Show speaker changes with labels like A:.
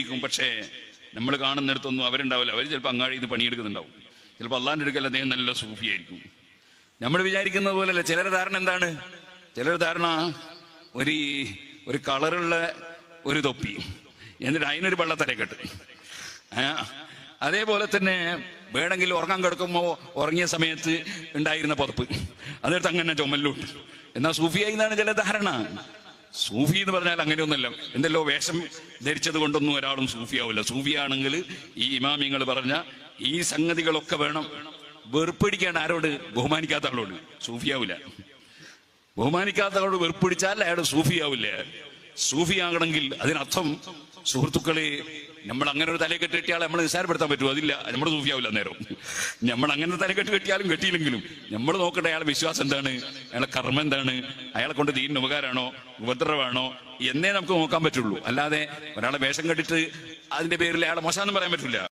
A: സൂഫിയായിരിക്കും പക്ഷേ നമ്മൾ കാണുന്നിടത്തൊന്നും അവരുണ്ടാവില്ല. അവർ ചിലപ്പോൾ അങ്ങാടി ഇത് പണിയെടുക്കുന്നുണ്ടാവും. ചിലപ്പോൾ അള്ളാന്റെ അടുക്കൽ അദ്ദേഹം നല്ല സൂഫിയായിരിക്കും നമ്മൾ വിചാരിക്കുന്നത് പോലെയല്ല. ചിലരുടെ ധാരണ എന്താണ്? ചിലരുടെ ധാരണ ഒരു ഒരു കളറുള്ള ഒരു തൊപ്പി. എന്നിട്ട് അതിനൊരു വെള്ളത്തലക്കെട്ട്. അതേപോലെ തന്നെ വേണമെങ്കിൽ ഉറങ്ങാൻ കിടക്കുമ്പോൾ ഉറങ്ങിയ സമയത്ത് ഉണ്ടായിരുന്ന പുതപ്പ്. അതെടുത്ത് അങ്ങനെ ചുമല്ലുണ്ട് എന്നാൽ സൂഫിയായി എന്നാണ് ചില ധാരണ. സൂഫി എന്ന് പറഞ്ഞാൽ അങ്ങനെയൊന്നുമല്ല. എന്തല്ലോ വേഷം ധരിച്ചത് കൊണ്ടൊന്നും ഒരാളും സൂഫിയാവില്ല. സൂഫിയാണെങ്കിൽ ഈ ഇമാമിങ്ങൾ പറഞ്ഞ ഈ സംഗതികളൊക്കെ വേണം. വെറുപ്പിടിക്കാൻ ആരോട്? ബഹുമാനിക്കാത്ത ആളോട് സൂഫിയാവില്ല. ബഹുമാനിക്കാത്ത ആളോട് വെറുപ്പിടിച്ചാൽ അയാൾ സൂഫിയാവില്ല. സൂഫിയാകണമെങ്കിൽ അതിനർത്ഥം സുഹൃത്തുക്കളെ നമ്മൾ അങ്ങനെ ഒരു തലയെ കെട്ടിയാൽ നമ്മൾ നിസ്സാരപ്പെടുത്താൻ പറ്റുമോ? അതില്ല. നമ്മൾ സൂഫിയാവില്ല നേരം നമ്മൾ അങ്ങനെ ഒരു തലക്കെട്ട് കെട്ടിയാലും കെട്ടിയില്ലെങ്കിലും നമ്മൾ നോക്കേണ്ട അയാളെ വിശ്വാസം എന്താണ്? അയാളെ കർമ്മം എന്താണ്? അയാളെ കൊണ്ട് ദീൻ ഉപകാരമാണോ? ഉപദ്രവമാണോ? എന്നേ നമുക്ക് നോക്കാൻ പറ്റുള്ളൂ. അല്ലാതെ ഒരാളെ വേഷം കെട്ടിട്ട് അതിന്റെ പേരിൽ അയാളെ മോശമെന്നും പറയാൻ പറ്റില്ല.